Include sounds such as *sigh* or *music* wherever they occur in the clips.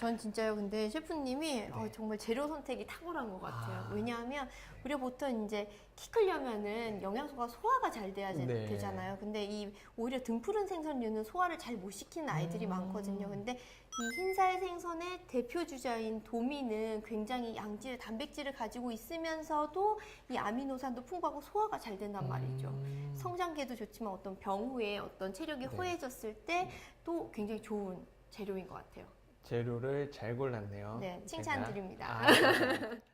전 진짜요. 근데 셰프님이 어, 정말 재료 선택이 탁월한 것 같아요. 네. 아. 왜냐하면 우리가 보통 이제 키 크려면은 영양소가 소화가 잘 돼야 제- 네. 되잖아요. 근데 이 오히려 등푸른 생선류는 소화를 잘 못 시키는 아이들이 음. 많거든요. 근데 이 흰살 생선의 대표 주자인 도미는 굉장히 양질 단백질을 가지고 있으면서도 이 아미노산도 풍부하고 소화가 잘 된단 말이죠. 음. 성장계도 좋지만 어떤 병 후에 어떤 체력이 네. 허해졌을 때 또 굉장히 좋은 재료인 것 같아요. 재료를 잘 골랐네요. 네, 제가. 칭찬드립니다. 아, *laughs*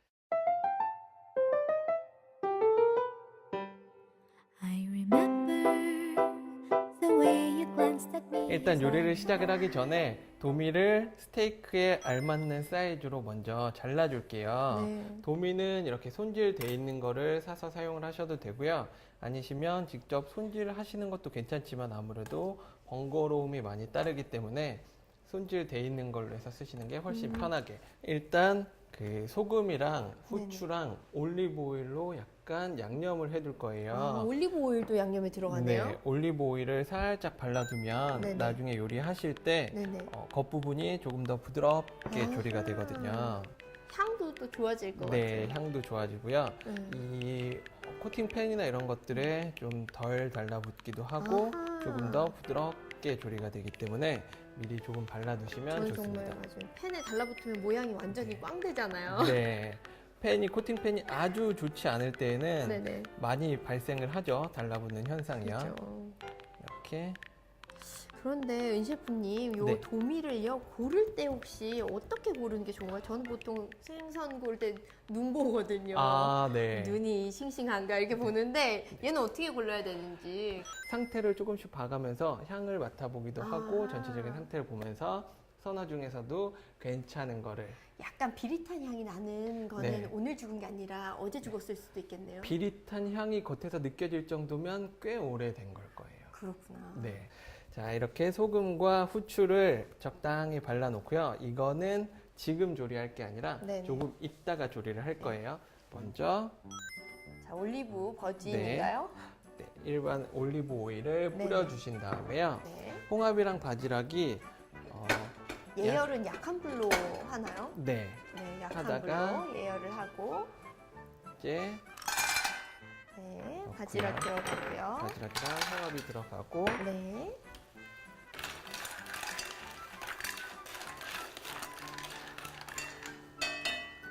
네. 일단 요리를 시작을 하기 전에 도미를 스테이크에 알맞는 사이즈로 먼저 잘라줄게요. 네. 도미는 이렇게 손질돼 있는 거를 사서 사용을 하셔도 되고요. 아니시면 직접 손질을 하시는 것도 괜찮지만 아무래도 번거로움이 많이 따르기 때문에 손질돼 있는 걸로 해서 쓰시는 게 훨씬 음. 편하게. 일단 그 소금이랑 후추랑 올리브 오일로 약간 양념을 해둘 거예요. 아, 올리브 오일도 양념에 들어가네요. 네, 올리브 오일을 살짝 발라두면 네네. 나중에 요리하실 때 네네. 어, 겉부분이 조금 더 부드럽게 아. 조리가 되거든요. 향도 또 좋아질 것 네, 같아요. 향도 좋아지고요. 네. 이 코팅 팬이나 이런 것들에 좀 덜 달라붙기도 하고 아하. 조금 더 부드럽게 조리가 되기 때문에 미리 조금 발라두시면 저는 좋습니다. 정말 맞아요. 팬에 달라붙으면 모양이 완전히 네. 꽝 되잖아요. *laughs* 네, 팬이 코팅 팬이 아주 좋지 않을 때에는 네네. 많이 발생을 하죠. 달라붙는 현상이요. 그렇죠. 이렇게 그런데 은 셰프님, 요 네. 도미를요 고를 때 혹시 어떻게 고르는 게 좋은가요? 저는 보통 생선 고를 때 눈 보거든요. 아, 네. 눈이 싱싱한가 이렇게 보는데 얘는 어떻게 골라야 되는지. 상태를 조금씩 봐가면서 향을 맡아보기도 아. 하고 전체적인 상태를 보면서 선화 중에서도 괜찮은 거를 약간 비릿한 향이 나는 거는 네. 오늘 죽은 게 아니라 어제 죽었을 수도 있겠네요. 비릿한 향이 겉에서 느껴질 정도면 꽤 오래된 걸 거예요. 그렇구나. 네. 자, 이렇게 소금과 후추를 적당히 발라 놓고요. 이거는 지금 조리할 게 아니라 네네. 조금 있다가 조리를 할 거예요. 먼저 자, 올리브 버진인가요? 네, 일반 올리브 오일을 네. 뿌려 주신 다음에요. 네. 홍합이랑 바지락이 어, 예열은 약한 불로 하나요? 네, 네, 약한 하다가 불로 예열을 하고 이제 네. 바지락 들어가고요. 바지락이랑 홍합이 들어가고 네.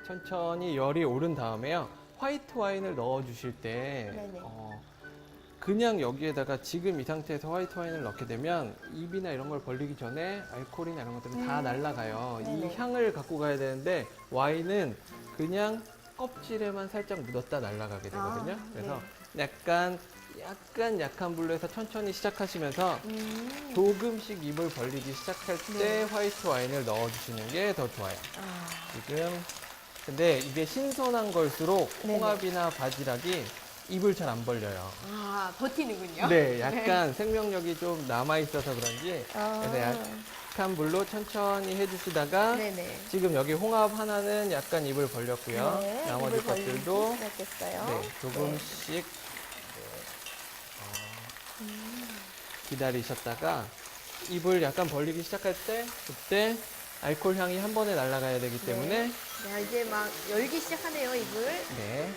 천천히 열이 오른 다음에요. 화이트 와인을 넣어 주실 때 네네. 어, 그냥 여기에다가 지금 이 상태에서 화이트 와인을 넣게 되면 입이나 이런 걸 벌리기 전에 알코올이나 이런 것들은 다 음. 날아가요. 네네. 이 향을 갖고 가야 되는데 와인은 그냥 껍질에만 살짝 묻었다 날아가게 되거든요. 아, 그래서 약간 약간 약한 불로 해서 천천히 시작하시면서 음. 조금씩 입을 벌리기 시작할 때 네. 화이트 와인을 넣어 주시는 게 더 좋아요. 아, 지금 근데 이게 신선한 걸수록 네네. 홍합이나 바지락이 입을 잘 안 벌려요. 아, 버티는군요. 네, 약간 생명력이 좀 남아 있어서 그런지 아, 그래서 약한 불로 천천히 해주시다가 네네. 지금 여기 홍합 하나는 약간 입을 벌렸고요. 네, 나머지 입을 벌리기 것들도 시작했어요. 네, 조금씩 네, 어, 기다리셨다가 입을 약간 벌리기 시작할 때 그때 알코올 향이 한 번에 날아가야 되기 때문에 야, 이제 막 열기 시작하네요, 입을. 네,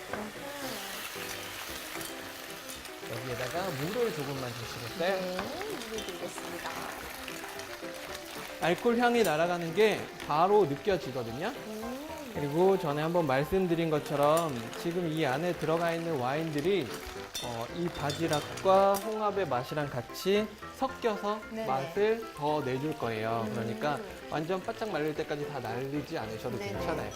여기에다가 물을 조금만 주시겠어요? 네, 물을 드리겠습니다. 알코올 향이 날아가는 게 바로 느껴지거든요. 음, 그리고 전에 한번 말씀드린 것처럼 지금 이 안에 들어가 있는 와인들이 어, 이 바지락과 홍합의 맛이랑 같이 섞여서 네네. 맛을 더 내줄 거예요. 음. 그러니까 완전 바짝 말릴 때까지 다 날리지 않으셔도 네네. 괜찮아요.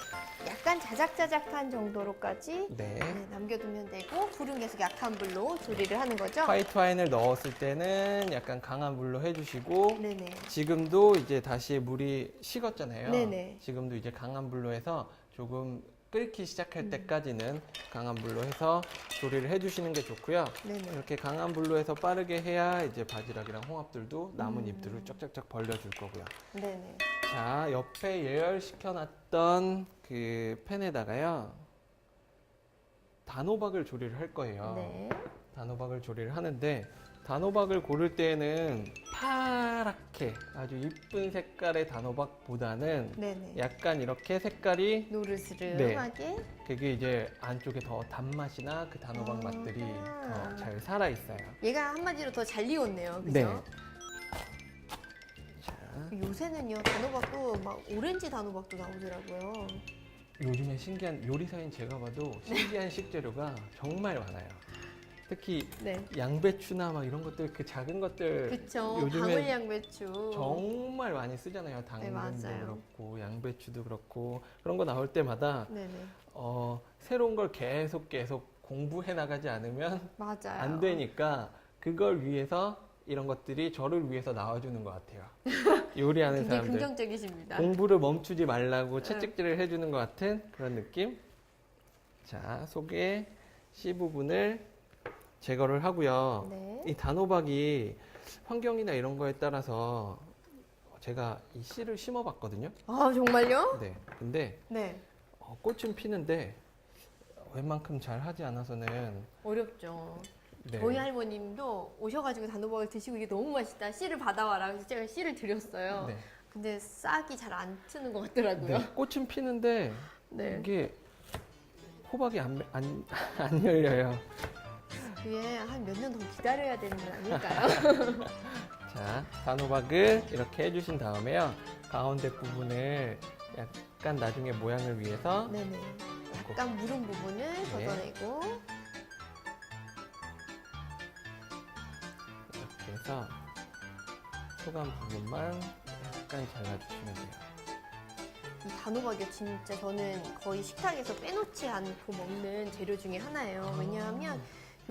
약간 자작자작한 정도로까지 네. 네, 남겨두면 되고 불은 계속 약한 불로 조리를 하는 거죠? 화이트 와인을 넣었을 때는 약간 강한 불로 해주시고 네네. 지금도 이제 다시 물이 식었잖아요. 네네. 지금도 이제 강한 불로 해서 조금 끓기 시작할 음. 때까지는 강한 불로 해서 조리를 해주시는 게 좋고요. 네네. 이렇게 강한 불로 해서 빠르게 해야 이제 바지락이랑 홍합들도 남은 음. 잎들을 쫙쫙쫙 벌려줄 거고요. 네네. 자, 옆에 예열시켜놨던 그 팬에다가요. 단호박을 조리를 할 거예요. 네. 단호박을 조리를 하는데 단호박을 고를 때에는 파 랗게 아주 이쁜 색깔의 단호박보다는 네네. 약간 이렇게 색깔이 노르스름하게. 그게 이제 안쪽에 더 단맛이나 그 단호박 아. 맛들이 더 잘 살아 있어요. 얘가 한마디로 더 잘 익었네요. 그죠? 네. 자, 요새는요 단호박도 막 오렌지 단호박도 나오더라고요. 요즘에 신기한 요리사인 제가 봐도 신기한 식재료가 정말 많아요. 특히 네. 양배추나 막 이런 것들 그 작은 것들 그쵸. 요즘엔 방울 양배추. 정말 많이 쓰잖아요. 당근도 맞아요. 그렇고 양배추도 그렇고 그런 거 나올 때마다 네네. 어, 새로운 걸 계속 계속 공부해 나가지 않으면 맞아요. 안 되니까 그걸 위해서 이런 것들이 저를 위해서 나와주는 것 같아요. *laughs* 요리하는 굉장히 사람들 긍정적이십니다. 공부를 멈추지 말라고 네. 채찍질을 해주는 것 같은 그런 느낌. 자 속에 씨 부분을 제거를 하고요. 네. 이 단호박이 환경이나 이런 거에 따라서 제가 이 씨를 심어봤거든요. 아 정말요? 네. 근데 네. 어, 꽃은 피는데 웬만큼 잘 하지 않아서는 어렵죠. 네. 저희 할머님도 오셔가지고 단호박을 드시고 이게 너무 맛있다. 씨를 받아와라. 그래서 제가 씨를 드렸어요. 네. 근데 싹이 잘 안 트는 것 같더라고요. 네. 꽃은 피는데 네. 이게 호박이 안, 안, *laughs* 안 열려요. 그게 한몇 년 더 기다려야 되는 건 아닐까요? *laughs* *laughs* 자, 단호박을 이렇게 해주신 다음에요. 가운데 부분을 약간 나중에 모양을 위해서 네네. 약간 무른 부분을 네. 걷어내고 이렇게 해서 소감 부분만 약간 잘라주시면 돼요. 이 단호박이 진짜 저는 거의 식탁에서 빼놓지 않고 먹는 재료 중에 하나예요. 왜냐하면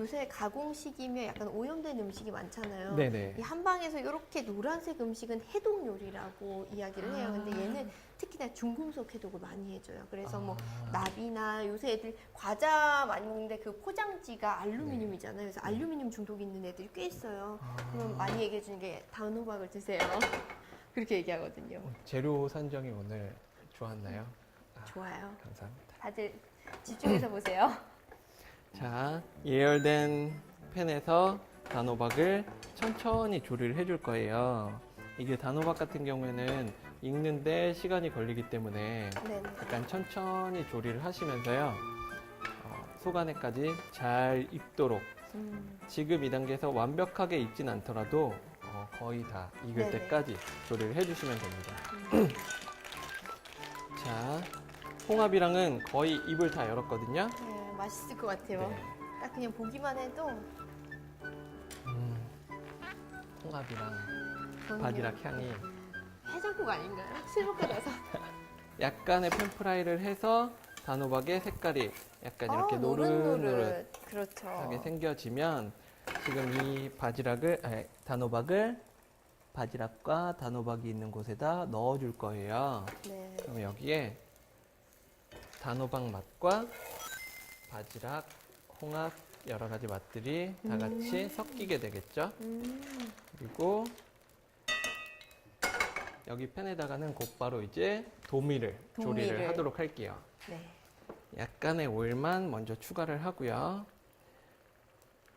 요새 가공식이며 약간 오염된 음식이 많잖아요. 네네. 이 한방에서 이렇게 노란색 음식은 해독 요리라고 이야기를 해요. 근데 얘는 특히나 중금속 해독을 많이 해줘요. 그래서 뭐 아, 나비나 요새 애들 과자 많이 먹는데 그 포장지가 알루미늄이잖아요. 그래서 알루미늄 중독이 있는 애들이 꽤 있어요. 그럼 많이 얘기해 주는 게 단호박을 드세요. *laughs* 그렇게 얘기하거든요. 재료 산정이 오늘 좋았나요? 아, 좋아요. 감사합니다. 다들 집중해서 보세요. *laughs* 자, 예열된 팬에서 단호박을 천천히 조리를 해줄 거예요. 이게 단호박 같은 경우에는 익는데 시간이 걸리기 때문에 네네. 약간 천천히 조리를 하시면서요. 어, 속 안에까지 잘 익도록 음, 지금 이 단계에서 완벽하게 익진 않더라도 어, 거의 다 익을 네네. 때까지 조리를 해주시면 됩니다. *clears throat* 자, 홍합이랑은 거의 입을 다 열었거든요. 네, 맛있을 것 같아요. 네. 딱 그냥 보기만 해도 음, 홍합이랑 저는요, 바지락 향이 해장국 아닌가요? 술 먹고 나서 약간의 팬프라이를 해서 단호박의 색깔이 약간 이렇게 아, 노릇노릇하게 노릇노릇. 그렇죠. 생겨지면 지금 이 바지락을 아니, 단호박을 바지락과 단호박이 있는 곳에다 넣어줄 거예요. 네. 그럼 여기에 단호박 맛과 바지락, 홍합 여러 가지 맛들이 다 같이 섞이게 되겠죠. 음, 그리고 여기 팬에다가는 곧바로 이제 도미를, 조리를 도미를. 하도록 할게요. 네. 약간의 오일만 먼저 추가를 하고요.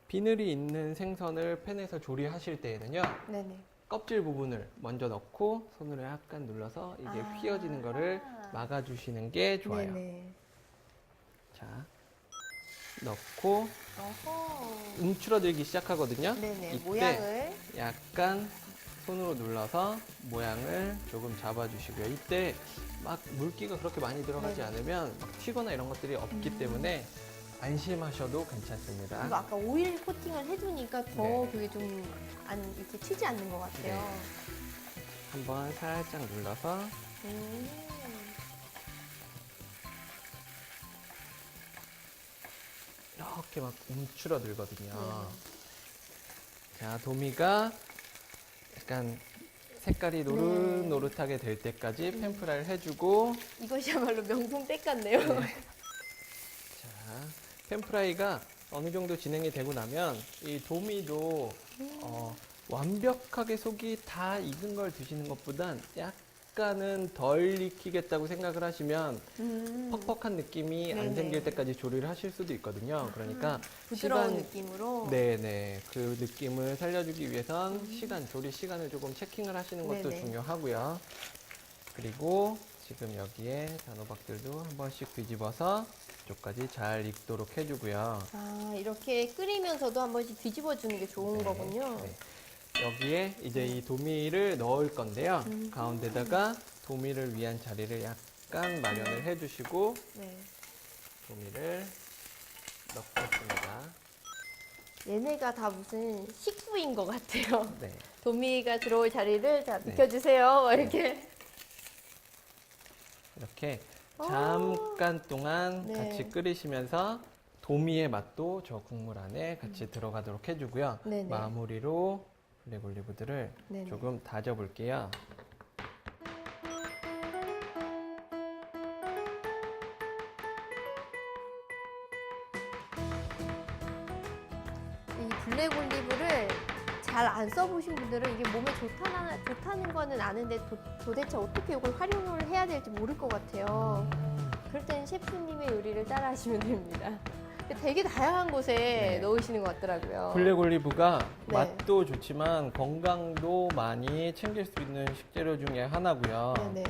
비늘이 있는 생선을 팬에서 조리하실 때에는요. 네네. 껍질 부분을 먼저 넣고 손으로 약간 눌러서 이게 아. 휘어지는 거를 막아주시는 게 좋아요. 네네. 자, 넣고 어허. 움츠러들기 시작하거든요. 네네. 이때 모양을 약간 손으로 눌러서 모양을 조금 잡아주시고요. 이때 막 물기가 그렇게 많이 들어가지 네. 않으면 막 튀거나 이런 것들이 없기 음. 때문에 안심하셔도 괜찮습니다. 이거 아까 오일 코팅을 해주니까 더 네. 그게 좀 안 이렇게 튀지 않는 것 같아요. 네. 한번 살짝 눌러서 음. 이렇게 막 움츠러들거든요. 네. 자, 도미가 약간 색깔이 네. 노릇노릇하게 될 때까지 팬프라이를 해주고 이것이야말로 명품 백 같네요. 네. 자, 팬프라이가 어느 정도 진행이 되고 나면 이 도미도 어, 완벽하게 속이 다 익은 걸 드시는 것보단 약간 은 덜 익히겠다고 생각을 하시면 음, 퍽퍽한 느낌이 안 네네. 생길 때까지 조리를 하실 수도 있거든요. 그러니까 부드러운 시간- 느낌으로. 네네 그 느낌을 살려주기 위해선 시간 조리 시간을 조금 체킹을 하시는 것도 음. 네네. 중요하고요. 그리고 지금 여기에 단호박들도 한 번씩 뒤집어서 이쪽까지 잘 익도록 해주고요. 아, 이렇게 끓이면서도 한 번씩 뒤집어 주는 게 좋은 네, 거군요. 네. 여기에 이제 이 도미를 넣을 건데요. 음. 가운데다가 도미를 위한 자리를 약간 마련을 해주시고 네. 도미를 넣겠습니다. 얘네가 다 무슨 식구인 것 같아요. 네. 도미가 들어올 자리를 자 네. 비켜주세요. 막 이렇게. 이렇게 아. 잠깐 동안 네. 같이 끓이시면서 도미의 맛도 저 국물 안에 같이 들어가도록 해주고요. 음. 네네. 마무리로 블랙 올리브들을 네네. 조금 다져볼게요. 이 블랙 올리브를 잘 안 써보신 분들은 이게 몸에 좋다나, 좋다는 거는 아는데 도, 대체 어떻게 이걸 활용을 해야 될지 모를 것 같아요. 그럴 때는 셰프님의 요리를 따라 하시면 됩니다. 되게 다양한 곳에 네. 넣으시는 것 같더라고요. 블랙 올리브가 네. 맛도 좋지만 건강도 많이 챙길 수 있는 식재료 중에 하나고요. 네네.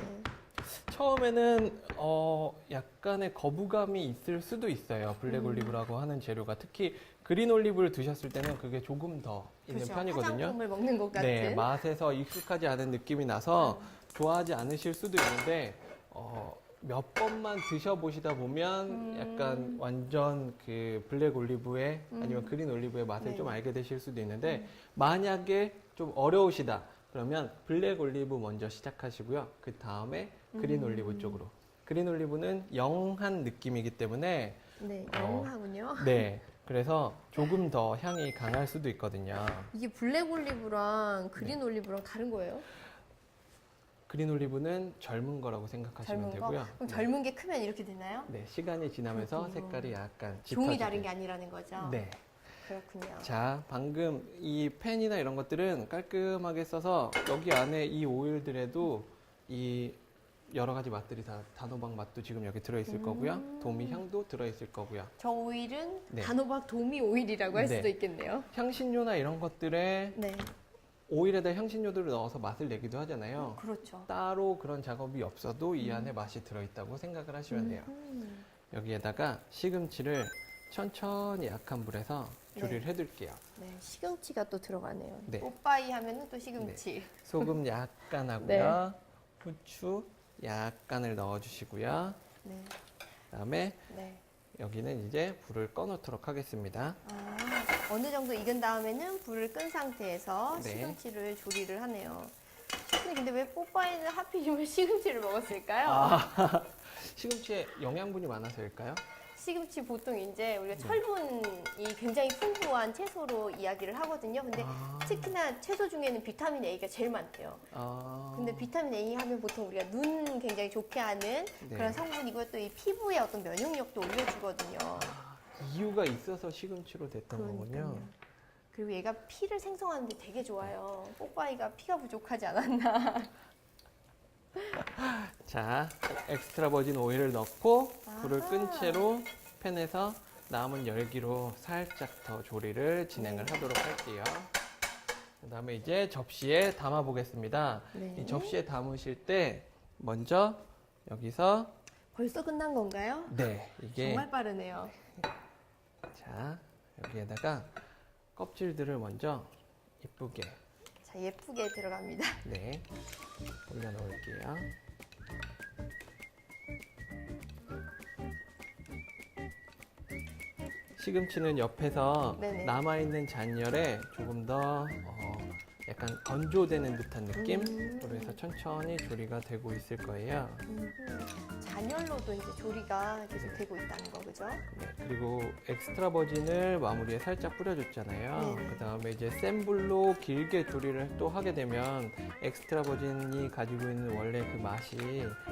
처음에는 어 약간의 거부감이 있을 수도 있어요. 블랙 음. 올리브라고 하는 재료가 특히 그린 올리브를 드셨을 때는 그게 조금 더 있는 그렇죠. 편이거든요. 화장품을 먹는 것 같은. 네, 맛에서 익숙하지 않은 느낌이 나서 좋아하지 않으실 수도 있는데 어, 몇 번만 드셔보시다 보면 음. 약간 완전 그 블랙 올리브의 아니면 음. 그린 올리브의 맛을 네. 좀 알게 되실 수도 있는데 만약에 좀 어려우시다 그러면 블랙 올리브 먼저 시작하시고요. 그 다음에 그린 음. 올리브 쪽으로. 그린 올리브는 영한 느낌이기 때문에 네, 어. 영하군요. 네. *laughs* 그래서 조금 더 향이 강할 수도 있거든요. 이게 블랙 올리브랑 그린 네. 올리브랑 다른 거예요? 그린 올리브는 젊은 거라고 생각하시면 젊은 거? 되고요. 그럼 네. 젊은 게 크면 이렇게 되나요? 네, 시간이 지나면서 그렇군요. 색깔이 약간 종이 짙어지게. 다른 게 아니라는 거죠? 네. 그렇군요. 자, 방금 이 펜이나 이런 것들은 깔끔하게 써서 여기 안에 이 오일들에도 이 여러 가지 맛들이 다 단호박 맛도 지금 여기 들어있을 음. 거고요. 도미 향도 들어있을 거고요. 저 오일은 네. 단호박 도미 오일이라고 할 네. 수도 있겠네요. 향신료나 이런 것들에 네, 오일에다 향신료들을 넣어서 맛을 내기도 하잖아요. 그렇죠. 따로 그런 작업이 없어도 이 안에 맛이 들어있다고 생각을 하시면 돼요. 음. 여기에다가 시금치를 천천히 약한 불에서 조리를 네. 해둘게요. 네, 시금치가 또 들어가네요. 네. 뽀빠이 하면은 또 시금치. 소금 *laughs* 약간 하고요. 네. 후추 약간을 넣어주시고요. 네, 그다음에 네. 여기는 이제 불을 꺼놓도록 하겠습니다. 아, 어느 정도 익은 다음에는 불을 끈 상태에서 네. 시금치를 조리를 하네요. 근데 왜 뽀빠이는 하필이면 시금치를 먹었을까요? 아, *laughs* 시금치에 영양분이 많아서일까요? 시금치 보통 이제 네. 우리가 철분이 굉장히 풍부한 채소로 이야기를 하거든요. 근데 아, 특히나 채소 중에는 비타민 A가 제일 많대요. 아, 근데 비타민 A 하면 보통 우리가 눈 굉장히 좋게 하는 네. 그런 성분이고 또이 피부의 어떤 면역력도 올려주거든요. 이유가 있어서 시금치로 됐던 거군요. 그러니까요. 그리고 얘가 피를 생성하는데 되게 좋아요. 뽀빠이가 피가 부족하지 않았나. *laughs* 자, 엑스트라 버진 오일을 넣고 불을 아하. 끈 채로 팬에서 남은 열기로 살짝 더 조리를 진행을 네. 하도록 할게요. 그 다음에 이제 접시에 담아 보겠습니다. 네. 이 접시에 담으실 때 먼저 여기서 벌써 끝난 건가요? 네 이게 정말 빠르네요. 자 여기에다가 껍질들을 먼저 이쁘게 자, 예쁘게 들어갑니다. *laughs* 네 올려 놓을게요. 시금치는 옆에서 네네. 남아있는 잔열에 조금 더 어, 약간 건조되는 듯한 느낌으로 음. 해서 천천히 조리가 되고 있을 거예요. 음, 잔열로도 이제 조리가 계속 되고 있다는 거, 그죠? 네, 그리고 엑스트라 버진을 마무리에 살짝 뿌려줬잖아요. 네네. 그 다음에 이제 센 불로 길게 조리를 또 하게 되면 엑스트라 버진이 가지고 있는 원래 그 맛이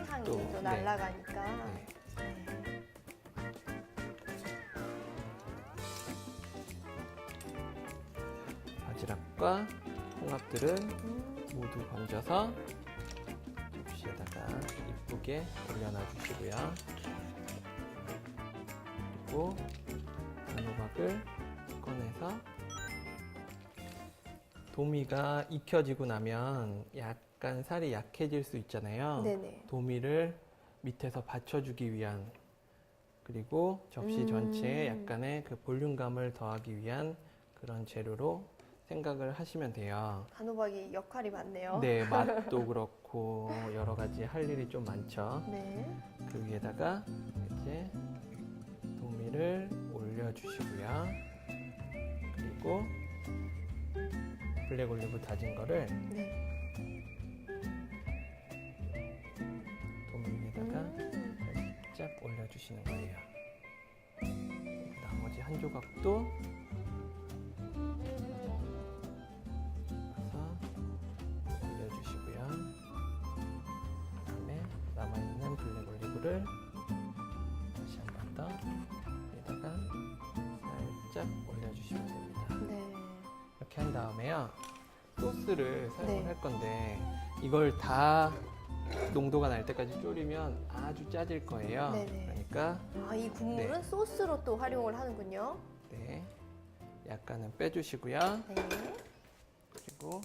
향이 또, 또, 네. 날아가니까. 네, 네. 바지락과 홍합들은 음, 모두 건져서 위에다가 이쁘게 올려놔 주시고요. 그리고 단호박을 꺼내서 도미가 익혀지고 나면 약간 살이 약해질 수 있잖아요. 네네. 도미를 밑에서 받쳐주기 위한 그리고 접시 음. 전체에 약간의 그 볼륨감을 더하기 위한 그런 재료로 생각을 하시면 돼요. 단호박이 역할이 많네요. 네, *laughs* 맛도 그렇고 여러 가지 할 일이 좀 많죠. 네. 그 위에다가 이제 도미를 올려주시고요. 그리고 블랙 올리브 다진 거를 네. 도미 위에다가 음. 살짝 올려주시는 거예요. 나머지 한 조각도 올리브를 다시 한 번 더 여기다가 살짝 올려주시면 됩니다. 네. 이렇게 한 다음에요. 소스를 사용을 네. 할 건데 이걸 다 농도가 날 때까지 졸이면 아주 짜질 거예요. 네네. 그러니까 아, 이 국물은 네. 소스로 또 활용을 하는군요. 네, 약간은 빼주시고요. 네. 그리고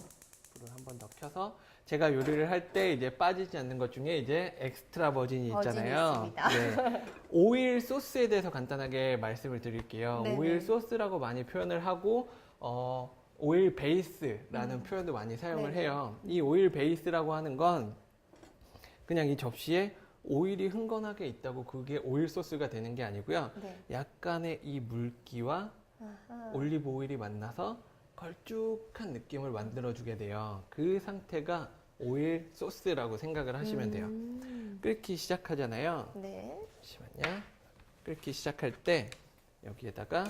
불을 한 번 더 켜서 제가 요리를 할 때 이제 빠지지 않는 것 중에 이제 엑스트라 버진이 있잖아요. 네. 오일 소스에 대해서 간단하게 말씀을 드릴게요. 네네. 오일 소스라고 많이 표현을 하고 어, 오일 베이스라는 음. 표현도 많이 사용을 네네. 해요. 이 오일 베이스라고 하는 건 그냥 이 접시에 오일이 흥건하게 있다고 그게 오일 소스가 되는 게 아니고요. 네. 약간의 이 물기와 아하. 올리브 오일이 만나서 걸쭉한 느낌을 만들어주게 돼요. 그 상태가 오일 소스라고 생각을 하시면 돼요. 음. 끓기 시작하잖아요. 네. 잠시만요. 끓기 시작할 때 여기에다가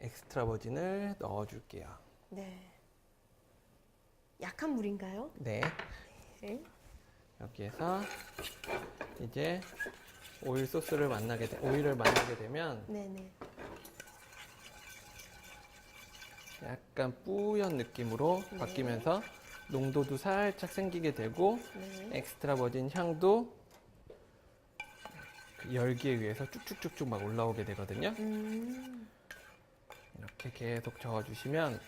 엑스트라 버진을 넣어줄게요. 네. 약한 물인가요? 네. 네. 여기에서 이제 오일 소스를 만나게 되, 오일을 만나게 되면 네네. 약간 뿌연 느낌으로 네. 바뀌면서 농도도 살짝 생기게 되고 네. 엑스트라 버진 향도 그 열기에 의해서 쭉쭉쭉쭉 막 올라오게 되거든요. 음. 이렇게 계속 저어주시면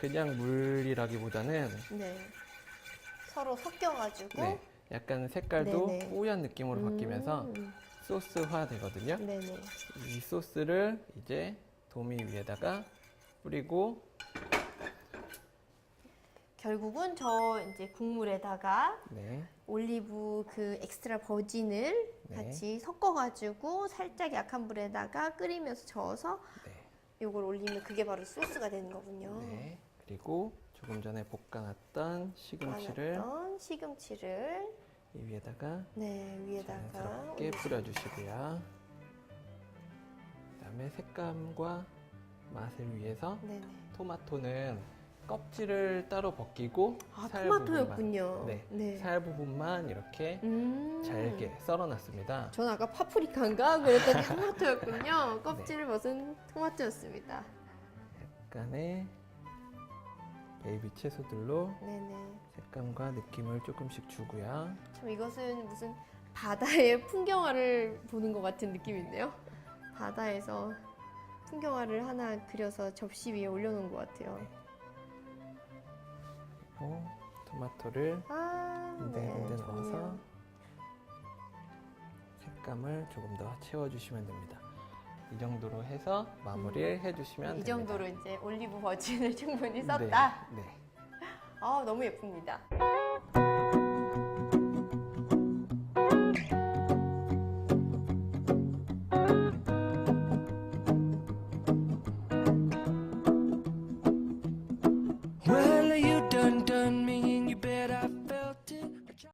그냥 물이라기보다는 네. 서로 섞여가지고. 네, 약간 색깔도 네네. 뿌연 느낌으로 바뀌면서 음. 소스화 되거든요. 네네. 이 소스를 이제 도미 위에다가 뿌리고 결국은 저 이제 국물에다가 네, 올리브 그 엑스트라 버진을 네. 같이 섞어가지고 살짝 약한 불에다가 끓이면서 저어서 네, 이걸 올리면 그게 바로 소스가 되는 거군요. 네. 그리고 조금 전에 볶아놨던 시금치를 볶아놨던 시금치를 이 위에다가 네 위에다가 자연스럽게 올리시면 뿌려주시고요. 그다음에 색감과 맛을 위해서 네네. 토마토는 껍질을 따로 벗기고 아살 토마토였군요. 네, 네. 살 부분만 이렇게 음. 잘게 썰어놨습니다. 전 아까 파프리카인가 그랬더니 *laughs* 토마토였군요. 껍질을 벗은 토마토였습니다. 약간의 베이비 채소들로 네네. 색감과 느낌을 조금씩 주고요. 참 이것은 무슨 바다의 *laughs* 풍경화를 보는 것 같은 느낌인데요. 바다에서 풍경화를 하나 그려서 접시 위에 올려놓은 것 같아요. 그리고 토마토를 아, 네, 군데군데 넣어서 좋네요. 색감을 조금 더 채워주시면 됩니다. 이 정도로 해서 마무리를 해주시면 이 됩니다. 정도로 이제 올리브 버진을 충분히 썼다. 네, 네. 아, 너무 예쁩니다.